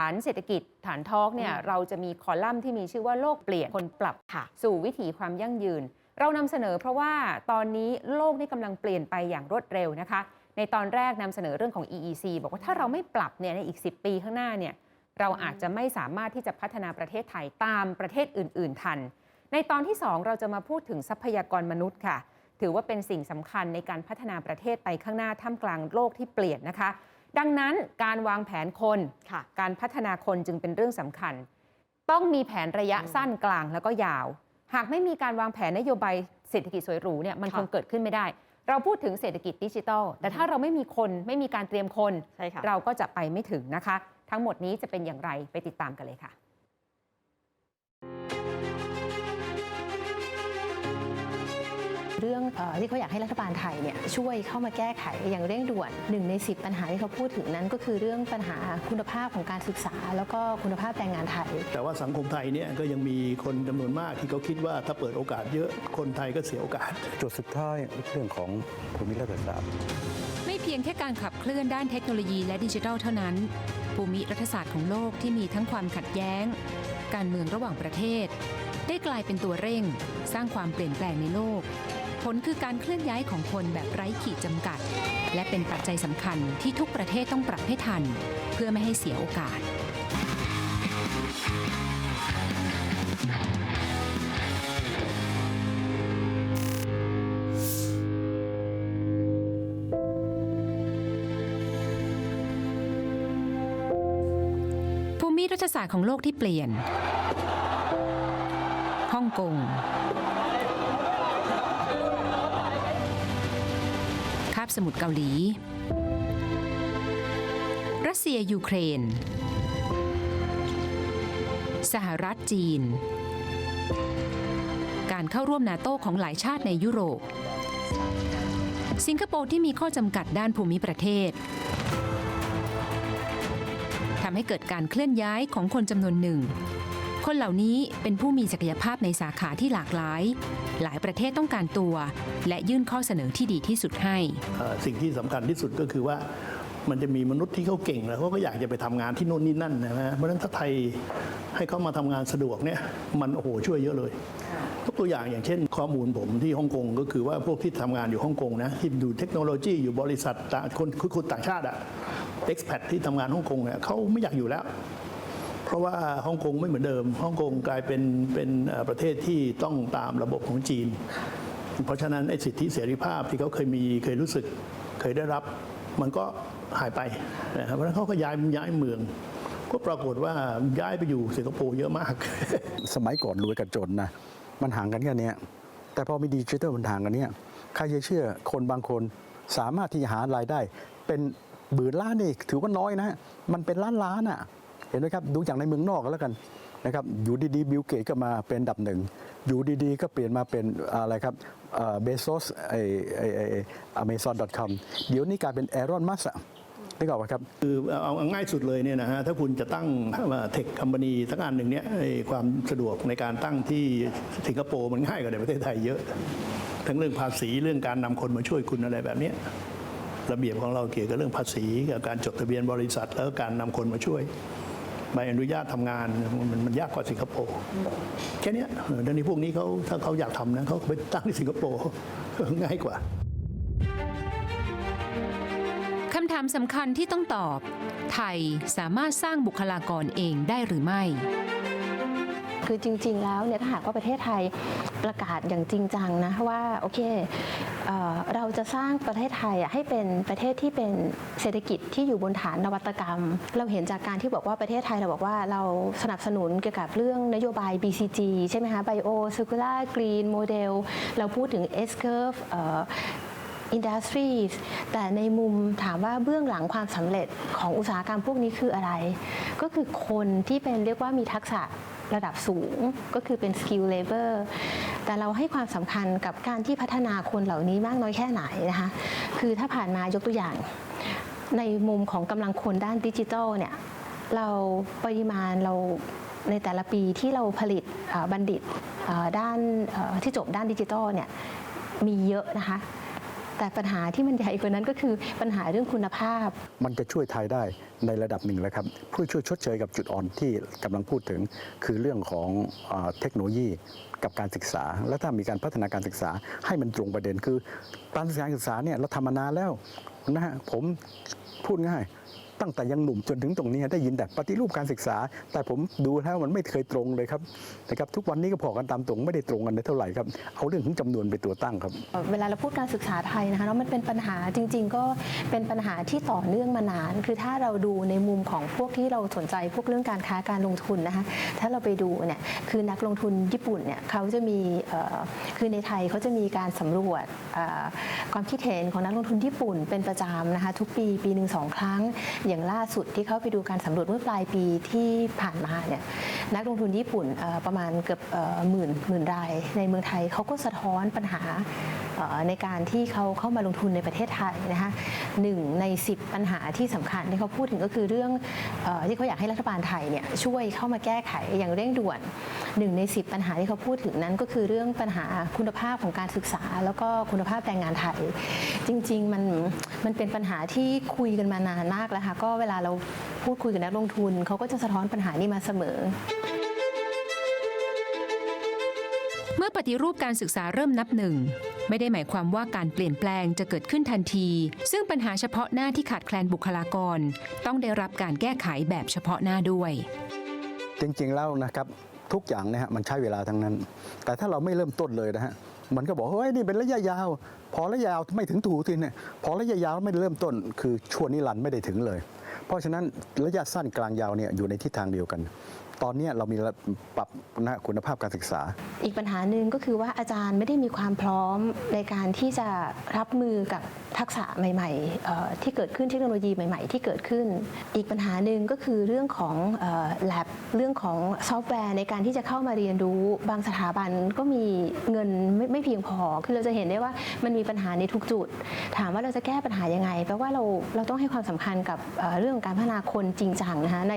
านเศรษฐกิจฐานทอกเนี่ยอืมเราจะมีคอลัมน์ที่มีชื่อว่าโลกเปลี่ยนคนปรับค่ะ สู่วิถีความยั่งยืน เรานำเสนอเพราะว่าตอนนี้โลกนี่กำลังเปลี่ยนไปอย่างรวดเร็วนะคะ ในตอนแรกนำเสนอเรื่องของ EEC บอกว่าถ้าเราไม่ปรับเนี่ยในอีก 10 ปีข้างหน้าเนี่ยเราอาจจะไม่สามารถที่จะพัฒนาประเทศไทยตามประเทศอื่น ๆ ทัน ในตอนที่ 2 เราจะมาพูดถึงทรัพยากรมนุษย์ค่ะ ถือว่าเป็นสิ่งสำคัญในการพัฒนาประเทศไปข้างหน้าท่ามกลางโลกที่เปลี่ยนนะคะ ดังนั้นการวางแผนคนค่ะการพัฒนาคนจึงเป็นเรื่องสำคัญ ต้องมีแผนระยะอืมสั้นกลางแล้วก็ยาว หากไม่มีการวางแผนนโยบายเศรษฐกิจสวยหรูเนี่ยมันค่ะคงเกิดขึ้นไม่ได้ เราพูดถึงเศรษฐกิจดิจิทัล แต่ถ้าเราไม่มีคนไม่มีการเตรียมคนใช่ค่ะเราก็จะไปไม่ถึงนะคะ ทั้งหมดนี้จะเป็นอย่างไรไปติดตามกันเลยค่ะ เรื่องเออที่เขาอยากให้รัฐบาลไทยเนี่ยช่วยเข้ามาแก้ไขอย่างเร่งด่วนหนึ่งใน 10 ปัญหาที่เขาพูดถึงนั้น ก็คือเรื่องปัญหาคุณภาพของการศึกษา แล้วก็คุณภาพแรงงานไทย แต่ว่าสังคมไทยเนี่ยก็ยังมีคนจำนวนมากที่เขาคิดว่าถ้าเปิดโอกาสเยอะคนไทยก็เสียโอกาสจุดสุดท้ายเรื่องของภูมิรัฐศาสตร์ไม่เพียงแค่การขับเคลื่อนด้านเทคโนโลยีและดิจิทัลเท่านั้น ภูมิรัฐศาสตร์ของโลกที่มีทั้งความขัดแย้ง การเมืองระหว่างประเทศ ได้กลายเป็นตัวเร่ง สร้างความเปลี่ยนแปลงในโลก ผลคือการเคลื่อนย้ายของคนแบบไร้ขีดจำกัด และเป็นปัจจัยสำคัญที่ทุกประเทศต้องปรับให้ทัน เพื่อไม่ให้เสียโอกาส ภูมิรัฐศาสตร์ของโลกที่เปลี่ยน ฮ่องกงาบสมุทรเกาหลี รัสเซียยูเครน สหรัฐจีน การเข้าร่วมนาโต้ของหลายชาติในยุโรป สิงคโปร์ที่มีข้อจำกัดด้านภูมิประเทศทำให้เกิดการเคลื่อนย้ายของคนจำนวนหนึ่ง คนเหล่านี้เป็นผู้มีศักยภาพในสาขาที่หลากหลาย หลายประเทศต้องการตัว และยื่นข้อเสนอที่ดีที่สุดให้ สิ่งที่สำคัญที่สุดก็คือว่ามันจะมีมนุษย์ที่เขาเก่งแล้วเขาก็อยากจะไปทำงานที่โน่นนี่นั่นนะฮะเพราะฉะนั้นถ้าไทยให้เขามาทำงานสะดวกเนี่ยมันโอ้โหช่วยเยอะเลยยกตัวอย่างอย่างเช่นข้อมูลผมที่ฮ่องกงก็คือว่าพวกที่ทำงานอยู่ฮ่องกงนะที่ดูเทคโนโลยีอยู่บริษัทต่างคนคนคนต่างชาติอะ expat ที่ทำงานฮ่องกงเนี่ยเขาไม่อยากอยู่แล้ว ราะว่าฮ่องกงไม่เหมือนเดิมฮ่องกงกลายเป็นเป็นประเทศที่ต้องตามระบบของจีน เพราะฉะนั้นไอ้สิทธิเสรีภาพที่เขาเคยมีเคยรู้สึกเคยได้รับ มันก็หายไปนะครับเพราะฉะนั้นเขาก็ย้ายย้ายเมือง ก็ปรากฏว่าย้ายไปอยู่สิงคโปร์เยอะมาก สมัยก่อนรวยกับจนนะมันห่างกันแค่นี้แต่พอมีดิจิทัลมันห่างกันเนี้ยใครจะเชื่อคนบางคนสามารถที่จะหารายได้ เป็นหมื่นล้านนี่ถือว่าน้อยนะ มันเป็นล้านล้านอะ เห็นไหมครับดูอย่างในเมืองนอกก็แล้วกันนะครับอยู่ดีๆบิลเกตก็มาเป็นดับหนึ่งอยู่ดีๆ ก็เปลี่ยนมาเป็นอะไรครับเบซอสไอไอไออเมซอนดอทคอมเดี๋ยวนี้กลายเป็นแอรอนมัสอะนึกออกไหครับคือเอาง่ายสุดเลยเนี่ยนะฮะถ้าคุณจะตั้งเทคคัมพานีสักอันหนึ่งเนี่ยความสะดวกในการตั้งที่สิงคโปร์มันง่ายกว่าในประเทศไทยเยอะ ทั้งเรื่องภาษีเรื่องการนำคนมาช่วยคุณอะไรแบบนี้ระเบียบของเราเกี่ยวกับเรื่องภาษีกับการจดทะเบียนบริษัทแล้วก็การนำคนมาช่วย ใบอนุญาตทำงานมันมันยากกว่าสิงคโปร์แค่นี้ดังนี้พวกนี้เขาถ้าเขาอยากทำนะเขาไปตั้งที่สิงคโปร์ง่ายกว่าคำถามสำคัญที่ต้องตอบ ไทยสามารถสร้างบุคลากรเองได้หรือไม่ คือจริง ๆ แล้วเนี่ยถ้าหากว่าประเทศไทยประกาศอย่างจริงจังนะว่าโอเคเอเราจะสร้างประเทศไทยอะให้เป็นประเทศที่เป็นเศรษฐกิจที่อยู่บนฐานนวัตกรรม เราเห็นจากการที่บอกว่าประเทศไทยเราบอกว่าเราสนับสนุนเกี่ยวกับเรื่องนโยบาย BCG ใช่ไหมคะ Bio Circular Green Model เราพูดถึง S curve อ่อ Industries แต่ในมุมถามว่าเบื้องหลังความสำเร็จของอุตสาหกรรมพวกนี้คืออะไร ก็คือคนที่เป็นเรียกว่ามีทักษะ ระดับสูงก็คือเป็น skill labor แต่เราให้ความสำคัญกับการที่พัฒนาคนเหล่านี้มากน้อยแค่ไหนนะคะ คือถ้าผ่านมายกตัวอย่าง ในมุมของกำลังคนด้านดิจิทัลเนี่ยเราปริมาณเราในแต่ละปีที่เราผลิตบัณฑิตด้านที่จบด้านดิจิทัลเนี่ยมีเยอะนะคะ แต่ปัญหาที่มันใหญ่กว่านั้นก็คือปัญหาเรื่องคุณภาพ มันจะช่วยไทยได้ในระดับหนึ่งแล้วครับเพื่อช่วยชดเชยกับจุดอ่อนที่กำลังพูดถึง คือเรื่องของเอเทคโนโลยีกับการศึกษา และถ้ามีการพัฒนาการศึกษาให้มันตรงประเด็นคือการศึกษาศึกษาเนี่ยเราทำมานานแล้วนะฮะผมพูดง่าย ตั้งแต่ยังหนุ่มจนถึงตรงนี้ได้ยินแต่ปฏิรูปการศึกษา แต่ผมดูแล้วมันไม่เคยตรงเลยครับนะครับทุกวันนี้ก็พอกันตามตรงไม่ได้ตรงกันเท่าไหร่ครับเอาเรื่องของจำนวนเป็นตัวตั้งครับ เวลาเราพูดการศึกษาไทยนะคะแล้วมันเป็นปัญหาจริง ๆ ก็เป็นปัญหาที่ต่อเนื่องมานาน คือถ้าเราดูในมุมของพวกที่เราสนใจพวกเรื่องการค้าการลงทุนนะคะถ้าเราไปดูเนี่ยคือนักลงทุนญี่ปุ่นเนี่ยเขาจะมีคือในไทยเขาจะมีการสำรวจความคิดเห็นของนักลงทุนญี่ปุ่นเป็นประจำนะคะทุกปีปีหนึ่งสองครั้ง อย่างล่าสุดที่เขาไปดูการสำรวจเมื่อปลายปีที่ผ่านมาเนี่ยนักลงทุนญี่ปุ่นประมาณเกือบหมื่นหมื่นราย ในเมืองไทยเขาก็สะท้อนปัญหาในการที่เขาเข้ามาลงทุนในประเทศไทยนะคะหนึ่งใน 10 ปัญหาที่สำคัญที่เขาพูดถึงก็คือเรื่องอที่เขาอยากให้รัฐบาลไทยเนี่ยช่วยเข้ามาแก้ไขอย่างเร่งด่วน หนึ่งใน 10 ปัญหาที่เขาพูดถึงนั้นก็คือเรื่องปัญหาคุณภาพของการศึกษา แล้วก็คุณภาพแรงงานไทย จริง ๆ มันมันเป็นปัญหาที่คุยกันมานานมากแล้วค่ะก็เวลาเราพูดคุยกับนักลงทุนเขาก็จะสะท้อนปัญหานี้มาเสมอเมื่อปฏิรูปการศึกษาเริ่มนับหนึ่ง ไม่ได้หมายความว่าการเปลี่ยนแปลงจะเกิดขึ้นทันที ซึ่งปัญหาเฉพาะหน้าที่ขาดแคลนบุคลากร ต้องได้รับการแก้ไขแบบเฉพาะหน้าด้วย จริงๆแล้วนะครับ ทุกอย่างเนี่ยฮะมันใช้เวลาทั้งนั้น แต่ถ้าเราไม่เริ่มต้นเลยนะฮะมันก็บอกเฮ้ยนี่เป็นระยะยาว พอระยะยาวไม่ถึงถูทีเนี่ยพอระยะยาวไม่ได้เริ่มต้น คือชั่วนิรันดร์ไม่ได้ถึงเลย เพราะฉะนั้นระยะสั้นกลางยาวเนี่ยอยู่ในทิศทางเดียวกัน ตอนนี้เรามีปรับคุณภาพการศึกษา อีกปัญหาหนึ่งก็คือว่าอาจารย์ไม่ได้มีความพร้อมในการที่จะรับมือกับทักษะใหม่ๆที่เกิดขึ้นเทคโนโลยีใหม่ ๆ ที่เกิดขึ้น อีกปัญหาหนึ่งก็คือเรื่องของแลบเรื่องของซอฟต์แวร์ในการที่จะเข้ามาเรียนรู้ บางสถาบันก็มีเงินไม่ไม่เพียงพอ คือเราจะเห็นได้ว่ามันมีปัญหาในทุกจุด ถามว่าเราจะแก้ปัญหายังไงแปลว่าเราเราต้องให้ความสำคัญกับเอ่อเรื่องของการพัฒนาคนจริงจังนะคะใน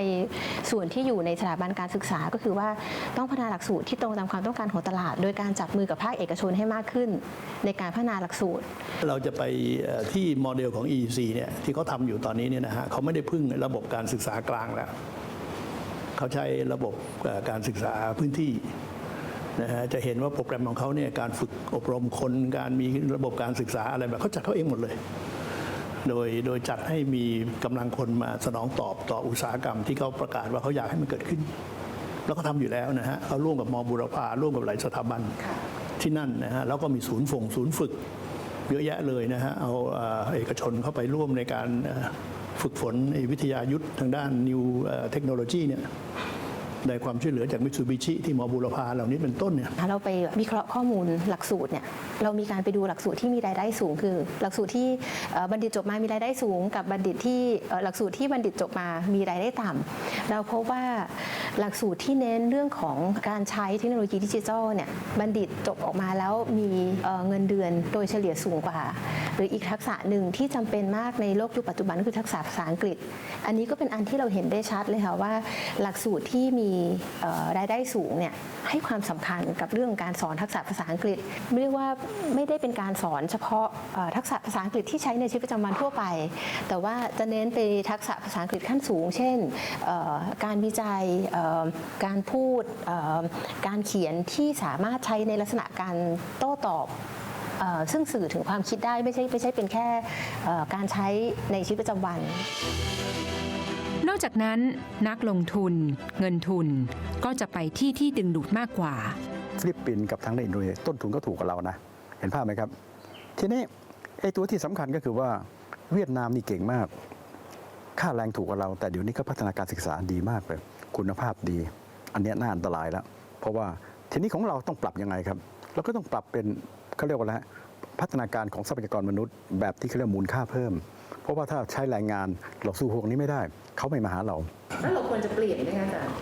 ส่วนที่อยู่ในสถาบันการศึกษาก็คือว่าต้องพัฒนาหลักสูตรที่ตรงตามความต้องการของตลาด โดยการจับมือกับภาคเอกชนให้มากขึ้น ในการพัฒนาหลักสูตร เราจะไปที่โมเดลของ EEC เนี่ยที่เขาทำอยู่ตอนนี้เนี่ยนะฮะเขาไม่ได้พึ่งระบบการศึกษากลางแล้วเขาใช้ระบบการศึกษาพื้นที่นะฮะจะเห็นว่าโปรแกรมของเขาเนี่ยการฝึกอบรมคนการมีระบบการศึกษาอะไรแบบเขาจัดเขาเองหมดเลย โดยโดยจัดให้มีกำลังคนมาสนองตอบต่ออุตสาหกรรมที่เขาประกาศว่าเขาอยากให้มันเกิดขึ้น แล้วก็ทำอยู่แล้วนะฮะเขาร่วมกับมบุรพาร่วมกับหลายสถาบันที่นั่นนะฮะแล้วก็มีศูนย์ฝงศูนย์ฝึกเยอะแยะเลยนะฮะเอาเอ่อเอกชนเข้าไปร่วมในการเอ่อฝึกฝนไอ้วิทยายุทธ์ทางด้าน New เทคโนโลยีเนี่ย ได้ความช่วยเหลือจากมิตซูบิชิที่หมอบุรพาเหล่านี้เป็นต้นเนี่ยเราไปวิเคราะห์ข้อมูลหลักสูตรเนี่ยเรามีการไปดูหลักสูตรที่มีรายได้สูงคือ หลักสูตรที่บัณฑิตจบมามีรายได้สูง กับบัณฑิตที่หลักสูตรที่บัณฑิตจบมามีรายได้ต่ำเราพบว่าหลักสูตรที่เน้นเรื่องของการใช้เทคโนโลยีดิจิทัลเนี่ยบัณฑิตจบออกมาแล้วมีเงินเดือนโดยเฉลี่ยสูงกว่า หรืออีกทักษะหนึ่งที่จำเป็นมากในโลกยุคปัจจุบันก็คือทักษะภาษาอังกฤษ อันนี้ก็เป็นอันที่เราเห็นได้ชัดเลยค่ะว่า หลักสูตรที่มีรายได้สูงเนี่ยให้ความสำคัญกับเรื่องการสอนทักษะภาษาอังกฤษเรียกว่าไม่ได้เป็นการสอนเฉพาะทักษะภาษาอังกฤษที่ใช้ในชีวิตประจำวันทั่วไป แต่ว่าจะเน้นไปทักษะภาษาอังกฤษขั้นสูง เช่น การวิจัยการพูดการเขียนที่สามารถใช้ในลักษณะการโต้ตอบซึ่งสื่อถึงความคิดได้ไม่ใช่ไม่ใช่เป็นแค่การใช้ในชีวิตประจำวัน อกจากนั้นนักลงทุน เงินทุนก็จะไปที่ที่ดึงดูดมากกว่า ฟิลิปปินส์กับทางในอินโดนีเซียต้นทุนก็ถูกกว่าเรานะ เห็นภาพไหมครับ ทีนี้ไอ้ตัวที่สำคัญก็คือว่าเวียดนามนี่เก่งมาก ค่าแรงถูกกว่าเรา แต่เดี๋ยวนี้ก็พัฒนาการศึกษาดีมากเลย คุณภาพดี อันนี้น่าอันตรายแล้ว เพราะว่าทีนี้ของเราต้องปรับยังไงครับ เราก็ต้องปรับเป็นเขาเรียกว่าอะไร พัฒนาการของทรัพยากรมนุษย์ แบบที่เขาเรียกมูลค่าเพิ่ม เพราะว่าถ้าใช้แรงงานเราสู้พวกนี้ไม่ได้ เขาไม่มาหาเราแล้วเราควรจะเปลี่ยนไหมคะอาจารย์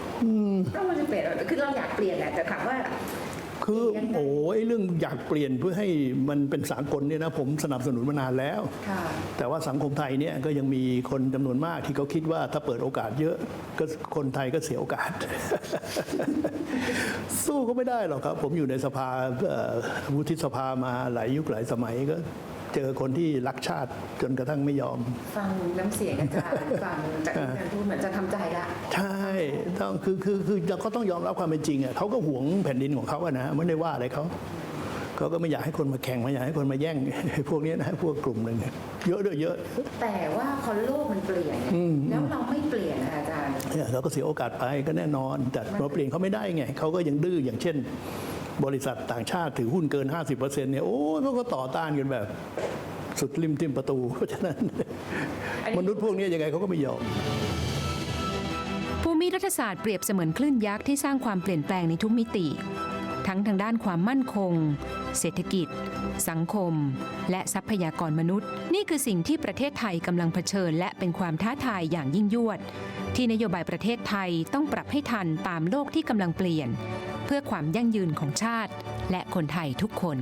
เราควรจะเปลี่ยนคือเราอยากเปลี่ยนแหละแต่ถามว่า คือโอ้ยเรื่องอยากเปลี่ยนเพื่อให้มันเป็นสากลเนี่ยนะผมสนับสนุนมานานแล้วค่ะแต่ว่าสังคมไทยเนี่ยก็ยังมีคนจำนวนมากที่เขาคิดว่าถ้าเปิดโอกาสเยอะก็คนไทยก็เสียโอกาส สู้ก็ไม่ได้หรอกครับ ผมอยู่ในสภาเอ่อวุฒิสภามาหลายยุคหลายสมัยก็ เจอคนที่รักชาติจนกระทั่งไม่ยอม ฟังน้ำเสียงอาจารย์ฟังจากที่อาจารย์พูดเหมือนจะทำใจละใช่ต้องคือคือคือเราก็ต้องยอมรับความเป็นจริงอะเขาก็หวงแผ่นดินของเขาอะนะไม่ได้ว่าอะไรเขาเขาก็ไม่อยากให้คนมาแข่งไม่อยากให้คนมาแย่ง พวกนี้นะพวกกลุ่มหนึ่งเยอะด้วยเยอะ แต่ว่าพอโลกมันเปลี่ยนเนี่ยอืมแล้วเราไม่เปลี่ยนนะคะอาจารย์เนี่ยเราก็เสียโอกาสไปก็แน่นอน แต่เราเปลี่ยนเขาไม่ได้ไงเขาก็ยังดื้ออย่างเช่น บริษัทต่างชาติถือหุ้นเกิน 50%เนี่ยโอ้ยเขาก็ต่อต้านกันแบบ สุดริมทิมประตู เพราะฉะนั้นอันนี้มนุษย์พวกนี้ยังไงเขาก็ไม่ยอมภูมิรัฐศาสตร์เปรียบเสมือนคลื่นยักษ์ที่สร้างความเปลี่ยนแปลงในทุกมิติ ทั้งทางด้านความมั่นคง เศรษฐกิจ สังคม และทรัพยากรมนุษย์ นี่คือสิ่งที่ประเทศไทยกำลังเผชิญ และเป็นความท้าทายอย่างยิ่งยวด ที่นโยบายประเทศไทยต้องปรับให้ทันตามโลกที่กำลังเปลี่ยน เพื่อความยั่งยืนของชาติ และคนไทยทุกคน